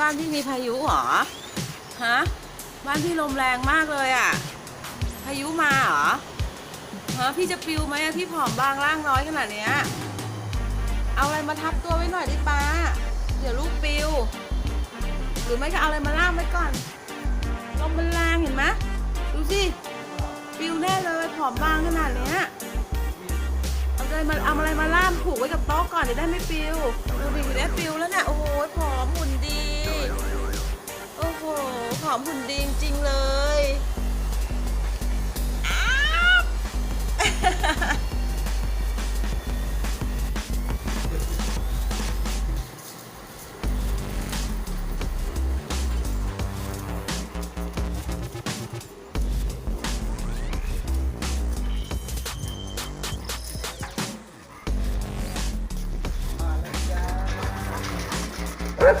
บ้านพี่มีพายุเหรอ ฮะ บ้านพี่ลมแรงมากเลยอะ่ะ พายุมาเหรอ ฮะ พี่จะปิวไหมอะพี่ผอมบางร่างน้อยขนาดเนี้ย เอาอะไรมาทับตัวไว้หน่อยดิป้า เดี๋ยวลูกปิว หรือไม่ก็เอาอะไรมาล่ามไว้ก่อน ลมมันแรงเห็นไหมดูสิปิวแน่เลยผอมบางขนาดเนี้ย อะไรมาเอาอะไรมาล่ามผูกไว้กับโต๊ะก่อนเดี๋ยวได้ไม่ปิวดูดิได้ปิวแล้วเนี่ยโอ้โหผอมหุ่นดี โอ้โหผอมหุ่นดีจริงๆเลย อ้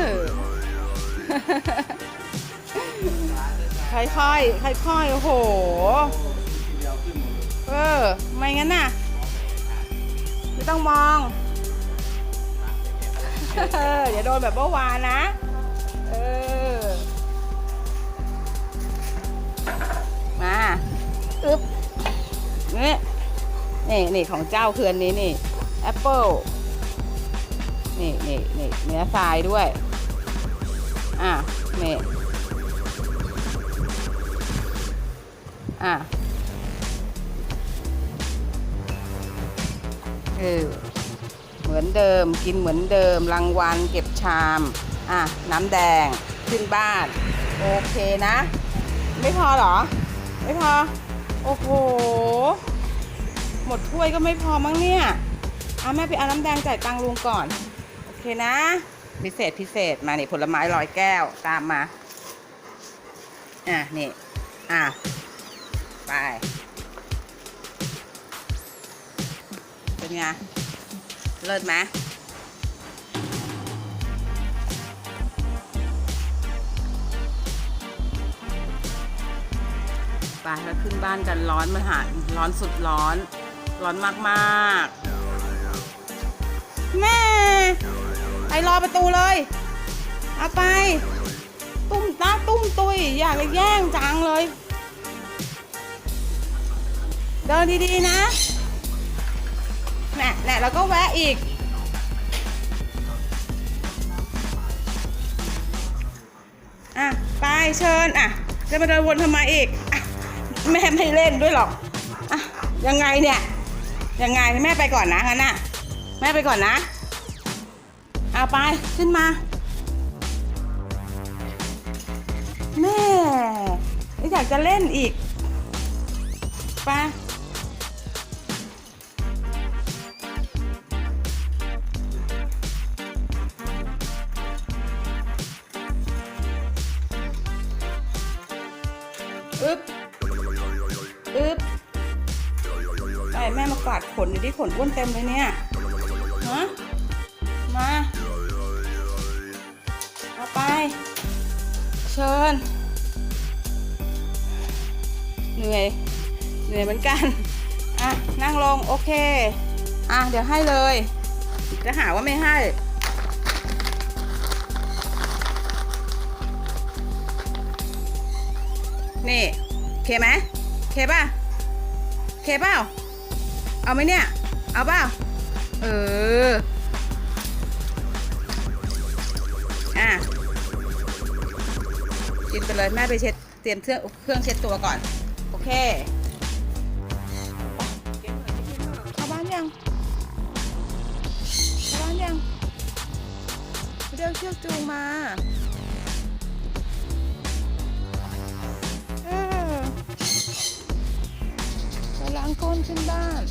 าว เออค่อยๆค่อยๆโอ้โห เออ ไม่งั้นน่ะ ไม่ต้องมอง เอออย่าโดนแบบเมื่อวานนะ เออ มาอึ๊บนี่นี่นี่ของเจ้าคืออันนี้นี่แอปเปิลนี่นี่นี่เนื้อทรายด้วย อะนี่ อะเออเหมือนเดิมกินเหมือนเดิมรางวัลเก็บชาม อะ น้ำแดงขึ้นบ้าน โอเคนะ ไม่พอหรอ ไม่พอ โอ้โห หมดถ้วยก็ไม่พอมั้งเนี่ยอะแม่ไปเอาน้ำแดงจ่ายตังค์ลุงก่อน โอเคนะ พิเศษพิเศษมาเนี่ผลไม้ร้อยแก้วตามมา อะนี่ อะ ไป เป็นไง เลิศไหมไปแล้วขึ้นบ้านกันร้อนมาหาร้อนสุดร้อน ร้อนมากๆ แม่ไปรอประตูเลย เอาไป ตุ้มตาตุ้มตุยอยากจะแย่งจังเลย ดินดีๆนะแน่แน่แล้วก็แวะอีก อะ ไปเชิญ อะ จะมาเดินวนทำไมอีก อะ แม่ไม่เล่นด้วยหรอก อะ ยังไงเนี่ย ยังไงแม่ไปก่อนนะงั้นน่ะ แม่ไปก่อนนะเอาไป ขึ้นมา แม่ไม่อยากจะเล่นอีก ไป อึ๊บอึ๊บไปแม่มากวาดขนดูดิขนอ้วนเต็มเลยเนี่ยฮะมาเอาไป เชิญ เหนื่อย เหนื่อยเหมือนกัน อะ นั่งลง โอเค อะ เดี๋ยวให้เลย จะหาว่าไม่ให้ เคไหมเคป่ะเคเปล่าเอาไหมเนี่ย เอาเปล่าเออ อะ กินไปเลยแม่ไปเช็ดเตรียมเครื่องเครื่องเช็ดตัวก่อน โอเคเข้าบ้านยังเข้าบ้านยังไปเดินเชือกจูงมาางก้นขึ้นบ้าน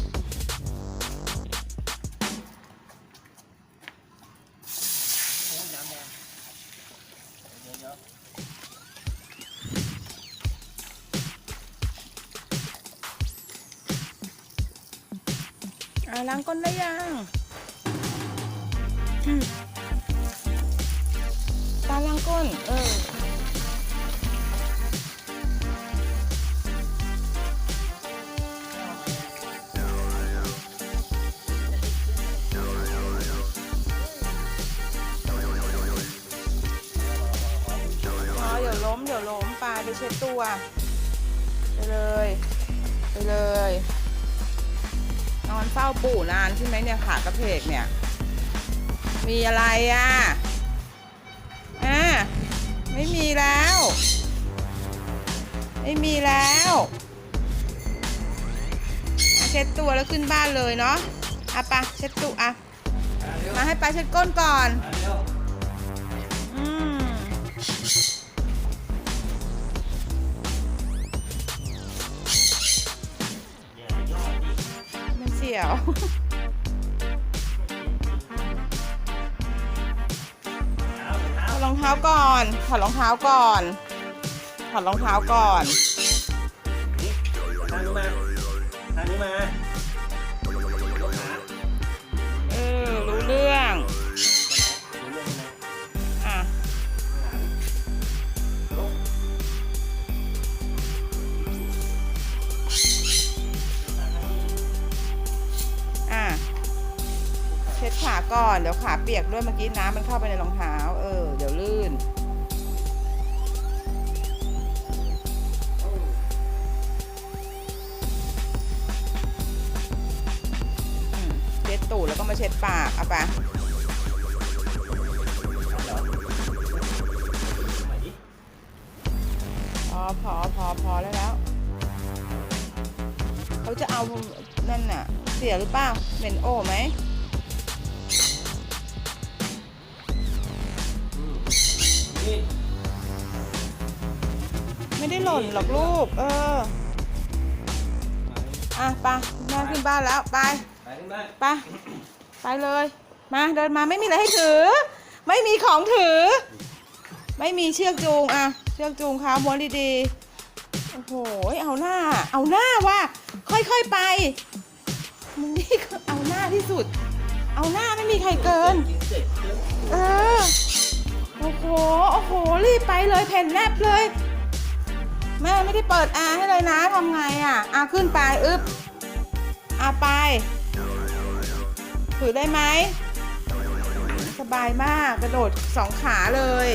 อาล้างก้นได้ยังตาล้างก้น เออ เช็ดตัว ไปเลย ไปเลย นอนเฝ้าปู่นานใช่ไหมเนี่ยขากระเพกเนี่ย มีอะไรอะอะไม่มีแล้ว ไม่มีแล้วเช็ดตัวแล้วขึ้นบ้านเลยเนาะอะปะเช็ดตัวอะ มาให้ปลาเช็ดก้นก่อน ยวถอดรองเท้าก่อน ถอดรองเท้าก่อน ถอดรองเท้าก่อน ทางนี้มาทางนี้มา ก่อนเดี๋ยวขาเปียกด้วยเมื่อกี้น้ำมันเข้าไปในรองเท้า เออ เดี๋ยวลื่น เช็ดตูดแล้วก็มาเช็ดปากเอาปะพอพอพอพอแล้วแล้ว เขาจะเอานั่นน่ะ เสียหรือเปล่าเหม็นโอ้ไหม ล่นหรอกลูก เออ อะไปแม่ขึ้นบ้านแล้ว ไป ไปขึ้นบ้านไป ไปเลย มาเดินมาไม่มีอะไรให้ถือ ไม่มีของถือ ไม่มีเชือกจูงอะ เชือกจูงขาม้วนดีๆ โอ้โห เอาหน้า เอาหน้าว่ะ ค่อยๆไปมึงนี่ก็เอาหน้าที่สุด เอาหน้าไม่มีใครเกินกินเสร็จเดี๋ยวเออ โอ้โห โอ้โห รีบไปเลยแผ่นแนบเลย แม่ไม่ได้เปิดแอร์ให้เลยนะทำไงอะอะขึ้นไปอึ๊บอะไป ถือได้ไหม สบายมากกระโดดสองขาเลย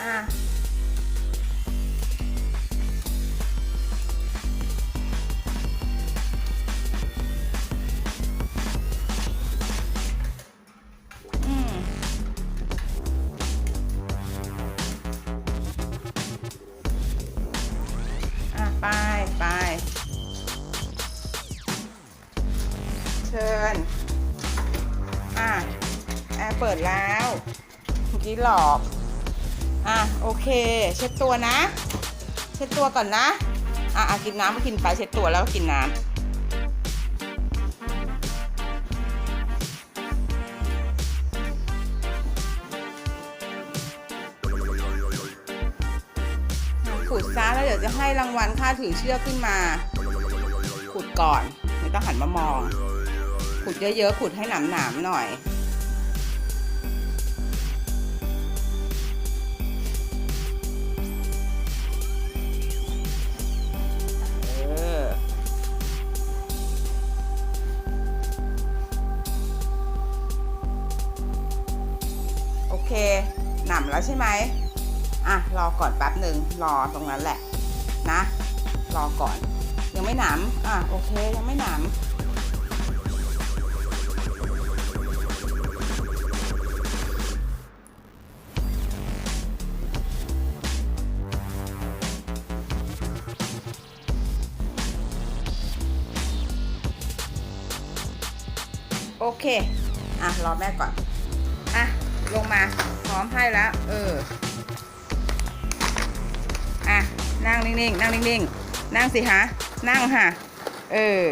อะ เชิญ อะแอร์เปิดแล้วเมื่อกี้หลอก อะโอเค เช็ดตัวนะ เช็ดตัวก่อนนะอะอะกินน้ำมากินไปเช็ดตัวแล้วก็กินน้ำขุดซะแล้วเดี๋ยวจะให้รางวัลค่าถือเชือกขึ้นมา ขุดก่อน ไม่ต้องหันมามอง ขุดเยอะๆ ขุดให้หนามๆหน่อยเออโอเค หนำแล้วใช่ไหมอะ รอก่อนแป๊บหนึ่งรอตรงนั้นแหละ นะ รอก่อน ยังไม่หนำอะ โอเค ยังไม่หนำ เค อะ รอแม่ก่อน อะ ลงมาพร้อมให้แล้ว เออ อะ นั่งนิ่งๆ นั่งนิ่งๆ นั่งสิฮะ นั่งค่ะ เออ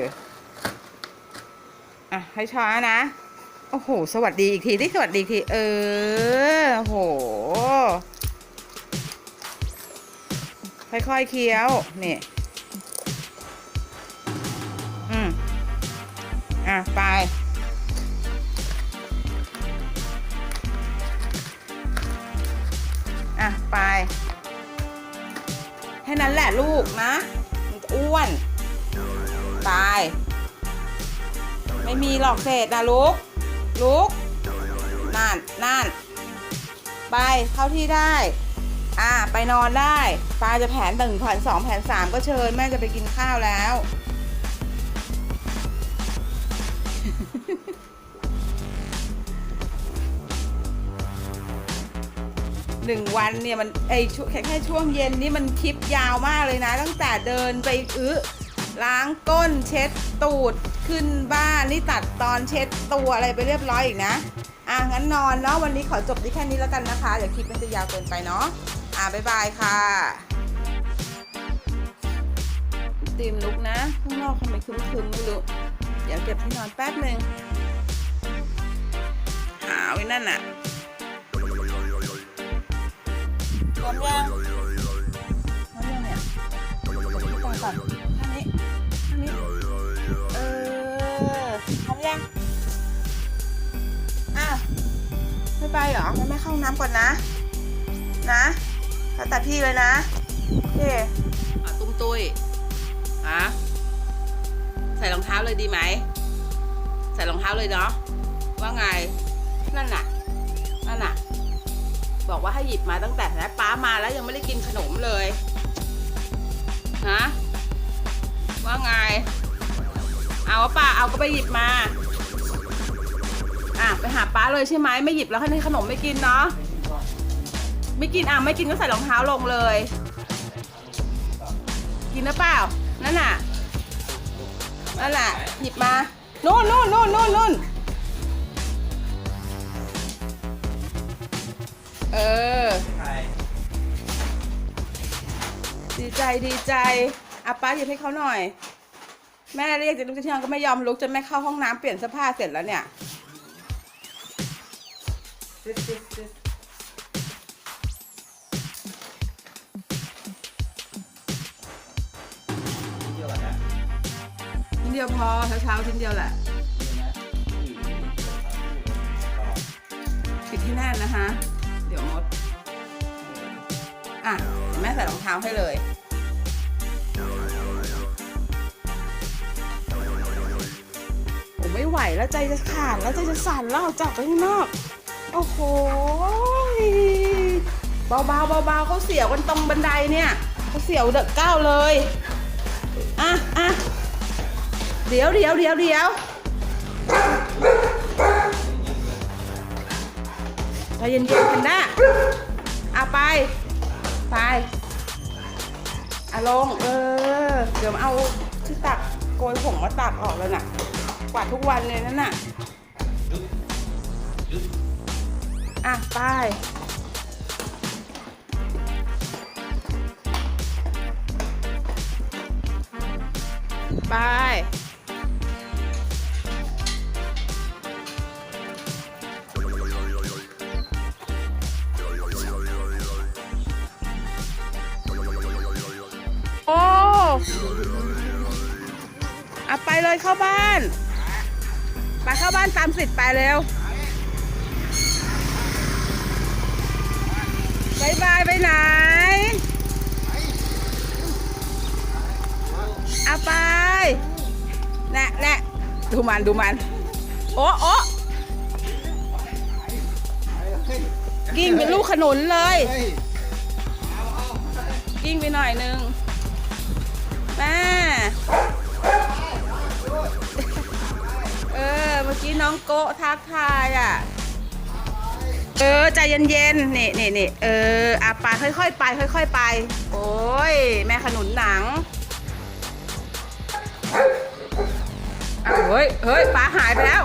อะ ให้ช้านะ โอ้โห สวัสดีอีกทีที่สวัสดีอีกที เออโอ้โหค่อยๆ เคี้ยว นี่อืมอะ ไป อะไป แค่นั้นแหละลูกนะ มันจะอ้วน ตาย ไม่มีหรอกเศษนะลูก ลูก นั่นนั่นไปเข้าที่ได้ อ่า ไปนอนได้ปาจะแผนหนึ่งแผนสองแผนสามก็เชิญ แม่จะไปกินข้าวแล้ว หนึ่งวันเนี่ยมันไอช่วงแค่แค่ช่วงเย็นนี่มันคลิปยาวมากเลยนะ ตั้งแต่เดินไปอื้อล้างก้นเช็ดตูดขึ้นบ้านนี่ตัดตอนเช็ดตัวอะไรไปเรียบร้อยอีกนะ อะงั้นนอนเนาะวันนี้ขอจบที่แค่นี้แล้วกันนะคะเดี๋ยวคลิปมันจะยาวเกินไปเนาะอะบ๊ายบายค่ะตีมลุกนะข้างนอกทำไมครึมๆไม่รู้เดี๋ยวเก็บที่นอนแป๊บหนึ่งหาไว้นั่นน่ะ มยังพร้อมยังเนี่ยเดี๋ยวนี้ก่อก่อนท่างนี้ท่างนี้ เออพร้อมยังอะไม่ไปเหรองั้นแม่เข้าน้ำก่อนนะ นะแล้วแต่พี่เลยนะโอเคอะตุ้มตุ้ยฮะใส่รองเท้าเลยดีไหม ใส่รองเท้าเลยเนาะว่าไงนั่นน่ะนั่นน่ะ บอกว่าให้หยิบมาตั้งแต่แรกป้ามาแล้วยังไม่ได้กินขนมเลยฮะว่าไง เอาป้าเอาก็ไปหยิบมา อะไปหาป้าเลยใช่ไหมไม่หยิบแล้วให้ขนมไม่กินเนาะไม่กินอะไม่กินก็ใส่รองเท้าลงเลย กินหรือเปล่านั่นน่ะนั่นแหละหยิบมานู่นนู่นนู่นนู่นนู่น เออใครดีใจดีใจอาป้าหยิบให้เขาหน่อย แม่เรียกจะลุกจะเที่ยงก็ไม่ยอมลุกจนแม่เข้าห้องน้ำเปลี่ยนเสื้อผ้าเสร็จแล้วเนี่ยซิสซิสซิสเที่ยวกันนะชิ้นเดียวพอเช้าๆชิ้นเดียวแหละปิดที่แน่นนะคะ เดี๋ยวมด อะแม่ใส่รองเท้าให้เลยโอ้ไม่ไหวแล้วใจจะขาดแล้วใจจะสั่นแล้วจากไปข้างนอก โอ้โหเบาๆเบาๆเขาเสียวกันตรงบันไดเนี่ยเขาเสียวเดอะก้าวเลยอะอะเดี๋ยวเดี๋ยวเดี๋ยวเดี๋ยว ใจเย็นๆกันนะอะไป ไปอะลง เออ เดี๋ยวเอาที่ตักโกยผงมาตักออกแล้วน่ะ กวาดทุกวันเลยนั่นน่ะ อะ ไปไป เลยเข้าบ้าน ไปเข้าบ้านตามสิทธิ์ไปเร็วบายบายไปไหน เอาไปแน่แน่ดูมันดูมัน โอ้โอ้กิ้งเป็นลูกขนุนเลย กิ้งไปหน่อยนึงแม่ โกะทักทายอะ เออใจเย็นๆนี่นี่นี่เอออะไปค่อยๆไป ค่อย ๆ ไป โอ้ยแม่ขนุนหนังอะเฮ้ยเฮ้ยป้าหายไปแล้ว